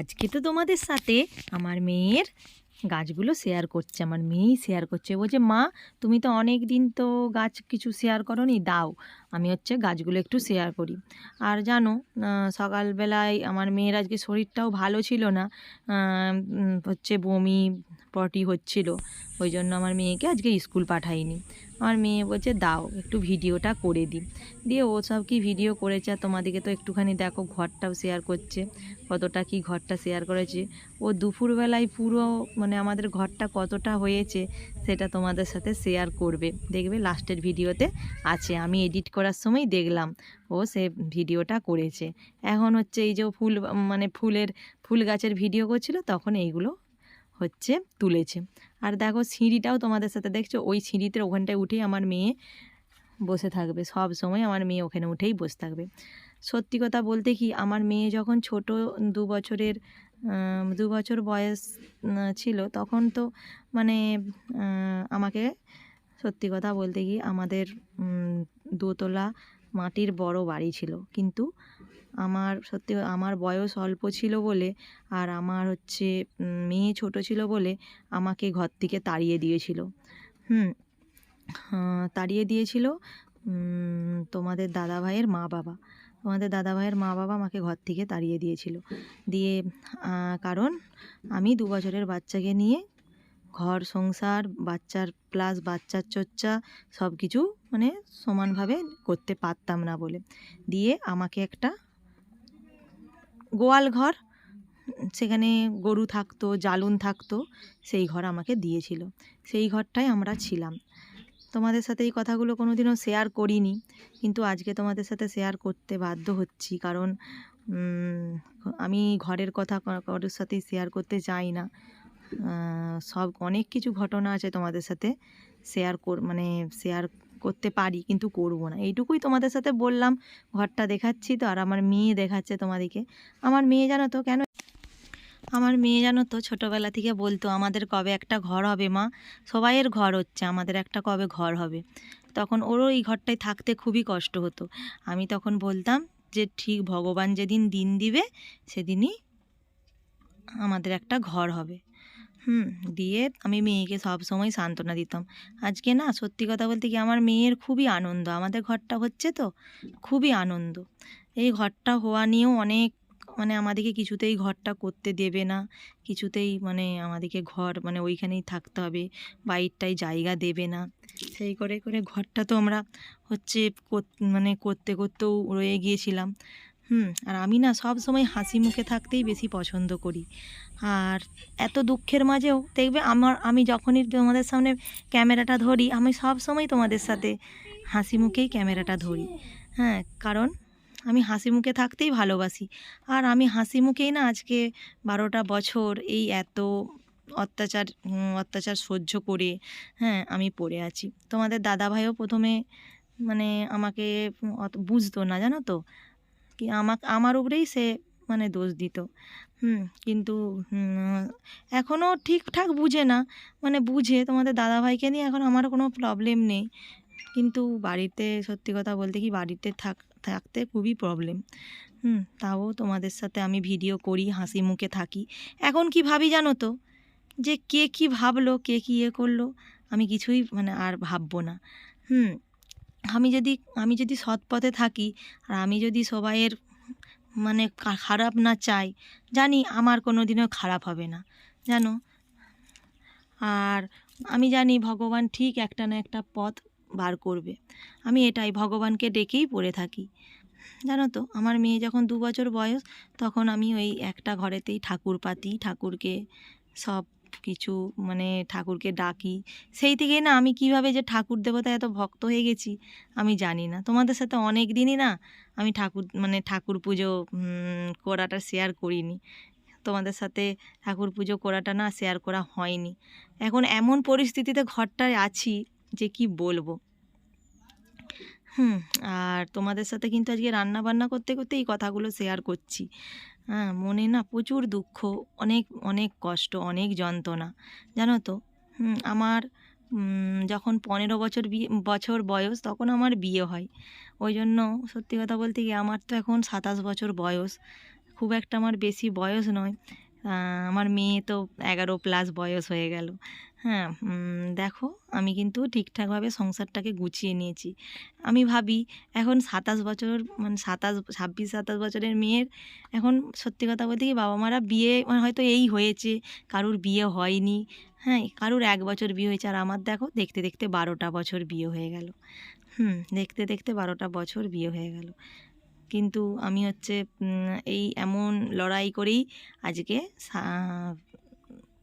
আজকে তো তোমাদের সাথে আমার মেয়ের গাছগুলো শেয়ার করছে, আমার মেয়েই শেয়ার করছে। বলছে, মা, তুমি তো অনেক দিন তো গাছ কিছু শেয়ার করো নি দাও। আমি হচ্ছে গাছগুলো একটু শেয়ার করি। আর জানো সকালবেলায় আমার মেয়ের আজকে শরীরটাও ভালো ছিল না। হচ্ছে বমি পটি হচ্ছিল। ওই জন্য আমার মেয়েকে আজকে স্কুল পাঠাইনি। আমার মেয়ে বলছে, দাও, একটু ভিডিওটা করে দিই দিয়ে ও সব কি ভিডিও করেছে, আর তোমাদেরকে তো একটুখানি দেখো, ঘরটাও শেয়ার করছে। কতটা কি ঘরটা শেয়ার করেছে। ও দুপুরবেলায় পুরো মানে আমাদের ঘরটা কতটা হয়েছে, সেটা তোমাদের সাথে শেয়ার করবে। দেখবে লাস্টের ভিডিওতে আছে। আমি এডিট করার সময় দেখলাম, ও সে ভিডিওটা করেছে। এখন হচ্ছে এই যে ফুল মানে ফুলের, ফুল গাছের ভিডিও করছিল, তখন এইগুলো হচ্ছে তুলেছে। আর দেখো সিঁড়িটাও তোমাদের সাথে দেখছ, ওই সিঁড়িতে ওখানটায় উঠেই আমার মেয়ে বসে থাকবে। সব সময় আমার মেয়ে ওখানে উঠেই বসে থাকবে। সত্যি কথা বলতে কি, আমার মেয়ে যখন ছোট দু বছরের দু বছর বয়স ছিল তখন তো মানে আমাকে সত্যি কথা বলতে কি আমাদের দোতলা মাটির বড় বাড়ি ছিল। কিন্তু আমার সত্যি আমার বয়স অল্প ছিল বলে আর আমার হচ্ছে মেয়ে ছোট ছিল বলে আমাকে ঘর থেকে তাড়িয়ে দিয়েছিল। হুম তাড়িয়ে দিয়েছিল তোমাদের দাদা ভাইয়ের মা বাবা। তোমাদের দাদা ভাইয়ের মা বাবা আমাকে ঘর থেকে তাড়িয়ে দিয়েছিল। দিয়ে কারণ আমি দু বছরের বাচ্চাকে নিয়ে ঘর, সংসার, বাচ্চার প্লাস বাচ্চার চর্চা সব কিছু মানে সমানভাবে করতে পারতাম না বলে। দিয়ে আমাকে একটা গোয়াল ঘর। সেখানে গরু থাকতো, জালুন থাকতো, সেই ঘর আমাকে দিয়েছিল। সেই ঘরটাই আমরা ছিলাম। তোমাদের সাথে এই কথাগুলো কোনো দিনও শেয়ার করিনি, কিন্তু আজকে তোমাদের সাথে শেয়ার করতে বাধ্য হচ্ছি। কারণ আমি ঘরের কথা কারোর সাথে শেয়ার করতে চাই না। সব, অনেক কিছু ঘটনা আছে তোমাদের সাথে শেয়ার কর মানে শেয়ার করতে পারি, কিন্তু করব না। এইটুকুই তোমাদের সাথে বললাম। ঘরটা দেখাচ্ছি তো, আর আমার মেয়ে দেখাচ্ছে তোমাদেরকে। আমার মেয়ে জানো তো কেন? আমার মেয়ে জানো তো ছোটোবেলা থেকে বলতো, আমাদের কবে একটা ঘর হবে মা? সবাইয়ের ঘর হচ্ছে, আমাদের একটা কবে ঘর হবে। তখন ওরও এই ঘরটায় থাকতে খুবই কষ্ট হতো। আমি তখন বলতাম যে, ঠিক, ভগবান যেদিন দিন দিবে, সেদিনই আমাদের একটা ঘর হবে। হুম, দিয়ে আমি মেয়েকে সব সময় সান্ত্বনা দিতাম। আজকে না সত্যি কথা বলতে কি আমার মেয়ের খুবই আনন্দ। আমাদের ঘরটা হচ্ছে তো খুবই আনন্দ। এই ঘরটা হওয়া নিয়েও অনেক মানে আমাদেরকে কিছুতেই ঘরটা করতে দেবে না। কিছুতেই মানে আমাদেরকে ঘর মানে ওইখানেই থাকতে হবে। বাইরটাই জায়গা দেবে না। সেই করে করে ঘরটা তো আমরা হচ্ছে মানে করতে, করতেও রয়ে গিয়েছিলাম। হুম, আর আমি না সব সময় হাসি মুখে থাকতেই বেশি পছন্দ করি। আর এত দুঃখের মাঝেও দেখবে আমার, আমি যখনই তোমাদের সামনে ক্যামেরাটা ধরি, আমি সব সময় তোমাদের সাথে হাসি মুখেই ক্যামেরাটা ধরি। হ্যাঁ কারণ আমি হাসি মুখে থাকতেই ভালোবাসি। আর আমি হাসি মুখেই না আজকে বারোটা বছর এই এত অত্যাচার অত্যাচার সহ্য করে হ্যাঁ আমি পড়ে আছি। তোমাদের দাদাভাইও প্রথমে মানে আমাকে বুঝতো না, জানো তো? কি আমাকে, আমার উপরেই সে মানে দোষ দিত। হুম, কিন্তু এখনও ঠিকঠাক বুঝে না। মানে বুঝে, তোমাদের দাদা ভাইকে নিয়ে এখন আমার কোনো প্রবলেম নেই। কিন্তু বাড়িতে, সত্যি কথা বলতে কি, বাড়িতে থাক, থাকতে খুবই প্রবলেম হুম, তাও তোমাদের সাথে আমি ভিডিও করি, হাসি মুখে থাকি। এখন কি ভাবি জানো তো? যে কে কি ভাবলো, কে কি ইয়ে করল, আমি কিছুই মানে আর ভাববো না। হুম আমি যদি আমি যদি সৎ পথে থাকি আর আমি যদি সবাইয়ের মানে খারাপ না চাই, জানি আমার কোনো দিনও খারাপ হবে না, জানো? আর আমি জানি ভগবান ঠিক একটা না একটা পথ বার করবে। আমি এটাই ভগবানকে ডেকেই পড়ে থাকি। জানো তো, আমার মেয়ে যখন দু বছর বয়স, তখন আমি ওই একটা ঘরেতেই ঠাকুর পাতি ঠাকুরকে সব কিছু মানে ঠাকুরকে ডাকি। সেই থেকে না আমি কীভাবে যে ঠাকুর দেবতা এত ভক্ত হয়ে গেছি, আমি জানি না। তোমাদের সাথে অনেক দিনই না আমি ঠাকুর মানে ঠাকুর পুজো করাটা শেয়ার করিনি। তোমাদের সাথে ঠাকুর পুজো করাটা না শেয়ার করা হয়নি। এখন এমন পরিস্থিতিতে ঘরটায় আছি যে কি বলব? হুম, আর তোমাদের সাথে কিন্তু আজকে রান্না বান্না করতে করতে এই কথাগুলো শেয়ার করছি। হ্যাঁ মনে না প্রচুর দুঃখ, অনেক অনেক কষ্ট, অনেক যন্ত্রণা, জানো তো? আমার যখন পনেরো বছর বিয়ে বছর বয়স তখন আমার বিয়ে হয়। ওই জন্য সত্যি কথা বলতে কি, আমার তো এখন সাতাশ বছর বয়স। খুব একটা আমার বেশি বয়স নয়। আমার মেয়ে তো এগারো প্লাস বয়স হয়ে গেল। হ্যাঁ দেখো, আমি কিন্তু ঠিকঠাকভাবে সংসারটাকে গুছিয়ে নিয়েছি। আমি ভাবি, এখন সাতাশ বছর মানে সাতাশ, ছাব্বিশ, সাতাশ বছরের মেয়ের এখন সত্যি কথা বলতে কি বাবা মারা বিয়ে মানে হয়তো এই হয়েছে, কারুর বিয়ে হয়নি। হ্যাঁ কারুর এক বছর বিয়ে হয়েছে, আর আমার দেখো, দেখতে দেখতে বারোটা বছর বিয়ে হয়ে গেল। হুম, দেখতে দেখতে বারোটা বছর বিয়ে হয়ে গেল। কিন্তু আমি হচ্ছে এই এমন লড়াই করেই আজকে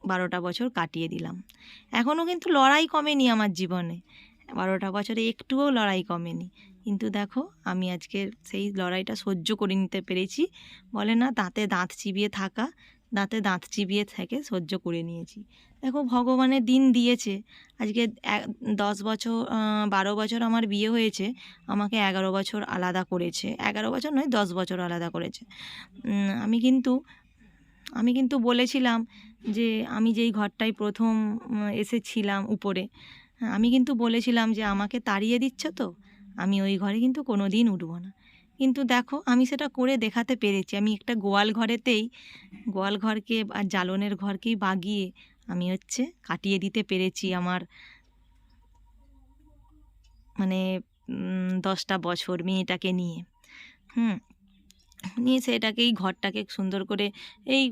বারোটা বছর কাটিয়ে দিলাম। এখনও কিন্তু লড়াই কমেনি আমার জীবনে। বারোটা বছরে একটুও লড়াই কমেনি। কিন্তু দেখো, আমি আজকে সেই লড়াইটা সহ্য করে নিতে পেরেছি। বলে না দাঁতে দাঁত চিবিয়ে থাকা। দাঁতে দাঁত চিবিয়ে থেকে সহ্য করে নিয়েছি। দেখো, ভগবানের দিন দিয়েছে। আজকে দশ বছর বারো বছর আমার বিয়ে হয়েছে, আমাকে এগারো বছর আলাদা করেছে। এগারো বছর নয়, দশ বছর আলাদা করেছে। আমি কিন্তু আমি কিন্তু বলেছিলাম যে, আমি যেই ঘরটায় প্রথম এসেছিলাম উপরে, আমি কিন্তু বলেছিলাম যে, আমাকে তাড়িয়ে দিচ্ছ তো? আমি ওই ঘরে কিন্তু কোনো দিন উঠবো না। কিন্তু দেখো, আমি সেটা করে দেখাতে পেরেছি। আমি একটা গোয়াল ঘরেতেই, গোয়াল ঘরকে আর জ্বালনের ঘরকেই বাগিয়ে আমি হচ্ছে কাটিয়ে দিতে পেরেছি আমার মানে দশটা বছর মেয়েটাকে নিয়ে। হুম? নিয়ে সেটাকেই ঘরটাকে সুন্দর করে এই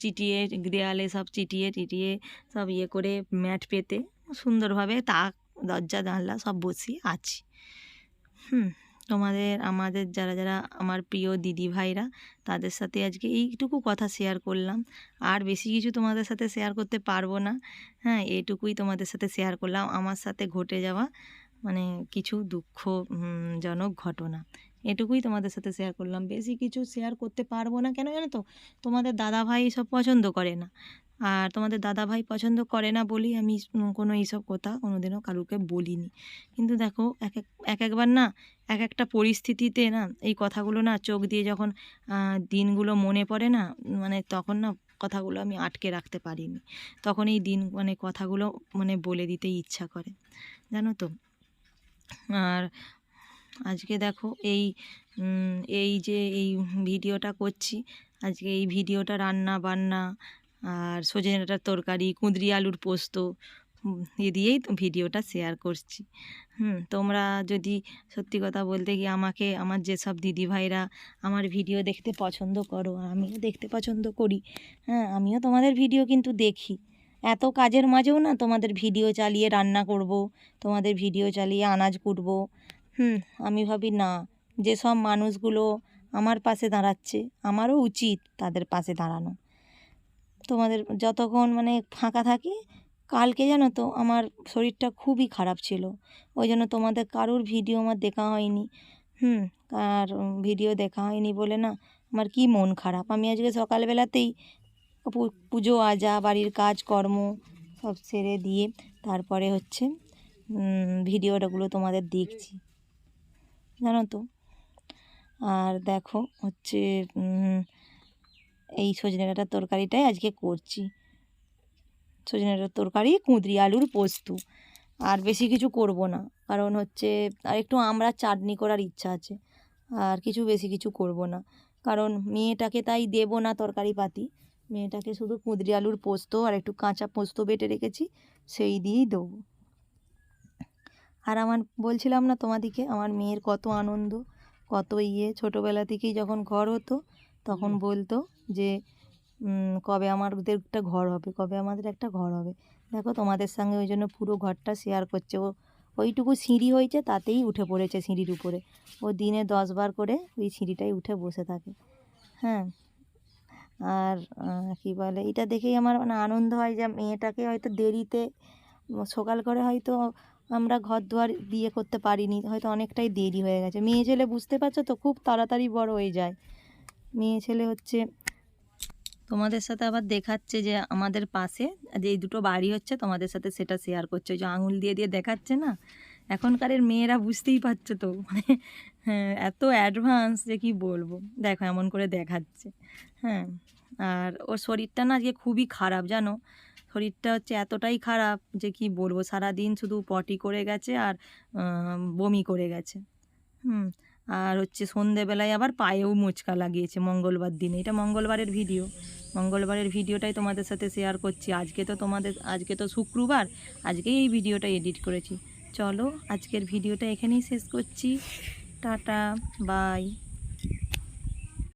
চিটিয়ে দেয়ালে সব চিটিয়ে টিটিয়ে সব ইয়ে করে ম্যাট পেতে সুন্দরভাবে তাক, দরজা, জানলা সব বসিয়ে আছি। হুম? তোমাদের, আমাদের যারা যারা আমার প্রিয় দিদি ভাইরা, তাদের সাথে আজকে এইটুকু কথা শেয়ার করলাম। আর বেশি কিছু তোমাদের সাথে শেয়ার করতে পারব না। হ্যাঁ এইটুকুই তোমাদের সাথে শেয়ার করলাম। আমার সাথে ঘটে যাওয়া মানে কিছু দুঃখজনক ঘটনা। এটুকুই তোমাদের সাথে শেয়ার করলাম। বেশি কিছু শেয়ার করতে পারব না কেন জানো তো? তোমাদের দাদা ভাই সব পছন্দ করে না। আর তোমাদের দাদা ভাই পছন্দ করে না বলেই আমি কোনো এইসব কথা কোনোদিনও কারুকে বলিনি। কিন্তু দেখো, এক এক এক একবার না এক একটা পরিস্থিতিতে না এই কথাগুলো না চোখ দিয়ে যখন দিনগুলো মনে পড়ে না মানে তখন না কথাগুলো আমি আটকে রাখতে পারিনি। তখন এই দিন মানে কথাগুলো মানে বলে দিতে ইচ্ছা করে, জানো তো? আর আজকে দেখো এই এই যে এই ভিডিওটা করছি, আজকে এই ভিডিওটা রান্না বান্না আর সজনেটার তরকারি, কুঁদরি আলুর পোস্ত এ দিয়েই তো ভিডিওটা শেয়ার করছি। হুম, তোমরা যদি সত্যি কথা বলতে গিয়ে আমাকে, আমার যেসব দিদি ভাইরা আমার ভিডিও দেখতে পছন্দ করো, আমিও দেখতে পছন্দ করি। হ্যাঁ আমিও তোমাদের ভিডিও কিন্তু দেখি। এত কাজের মাঝেও না তোমাদের ভিডিও চালিয়ে রান্না করব, তোমাদের ভিডিও চালিয়ে আনাজ কুটবো। হুম, আমি ভাবি না, যেসব মানুষগুলো আমার পাশে দাঁড়াচ্ছে, আমারও উচিত তাদের পাশে দাঁড়ানো। তোমাদের যতক্ষণ মানে ফাঁকা থাকি, কালকে জানো তো আমার শরীরটা খুবই খারাপ ছিল। ওই জন্য তোমাদের কারোর ভিডিও আমার দেখা হয়নি। হুম আর ভিডিও দেখা হয়নি বলে না আমার কি মন খারাপ। আমি আজকে সকালবেলাতেই পুজো আজা, বাড়ির কাজকর্ম সব সেরে দিয়ে তারপরে হচ্ছে ভিডিওটাগুলো তোমাদের দেখছি। জানো তো? আর দেখো হচ্ছে এই সজনে ডাঁটার তরকারিটাই আজকে করছি। সজনে ডাঁটার তরকারি, কুঁদরি আলুর পোস্ত। আর বেশি কিছু করব না। কারণ হচ্ছে আর একটু আমরা চাটনি করার ইচ্ছা আছে। আর কিছু বেশি কিছু করব না। কারণ মেয়েটাকে তাই দেবো না তরকারি পাতি। মেয়েটাকে শুধু কুঁদরি আলুর পোস্ত আর একটু কাঁচা পোস্ত বেটে রেখেছি, সেই দিয়েই দেবো। আর আমার বলছিলাম না তোমাদিকে, আমার মেয়ের কত আনন্দ, কত ইয়ে। ছোটোবেলা থেকেই যখন ঘর হতো তখন বলতো যে কবে আমাদের একটা ঘর হবে, কবে আমাদের একটা ঘর হবে। দেখো তোমাদের সঙ্গে ওই জন্য পুরো ঘরটা শেয়ার করছে। ও, ওইটুকু সিঁড়ি হয়েছে, তাতেই উঠে পড়েছে সিঁড়ির উপরে। ও দিনে দশবার করে ওই সিঁড়িটাই উঠে বসে থাকে। হ্যাঁ? আর কী বলে, এটা দেখেই আমার মানে আনন্দ হয় যে, মেয়েটাকে হয়তো দেরিতে, সকাল করে হয়তো আমরা ঘর দুয়ার বিয়ে করতে পারিনি, হয়তো অনেকটাই দেরি হয়ে গেছে। মেয়ে ছেলে বুঝতে পারছ তো, খুব তাড়াতাড়ি বড় হয়ে যায়। মেয়ে ছেলে হচ্ছে। তোমাদের সাথে আবার দেখাচ্ছে যে আমাদের পাশে, যে দুটো বাড়ি হচ্ছে, তোমাদের সাথে সেটা শেয়ার করছে। যে আঙুল দিয়ে দিয়ে দেখাচ্ছে না? এখনকারের মেয়েরা বুঝতেই পারছে তো। মানে হ্যাঁ এত অ্যাডভান্স যে কি বলব? দেখো এমন করে দেখাচ্ছে। হ্যাঁ আর ওর শরীরটা না আজকে খুবই খারাপ, জানো? শরীরটা হচ্ছে এতটাই খারাপ যে কি বলব? সারা দিন শুধু পটি করে গেছে আর বমি করে গেছে। হুম আর হচ্ছে সন্ধেবেলায় আবার পায়েও মোচকা লাগিয়েছে মঙ্গলবার দিনে। এটা মঙ্গলবারের ভিডিও। মঙ্গলবারের ভিডিওটাই তোমাদের সাথে শেয়ার করছি। আজকে তো তোমাদের, আজকে তো শুক্রবার, আজকেই এই ভিডিওটা এডিট করেছি। চলো আজকের ভিডিওটা এখানেই শেষ করছি। Tata bye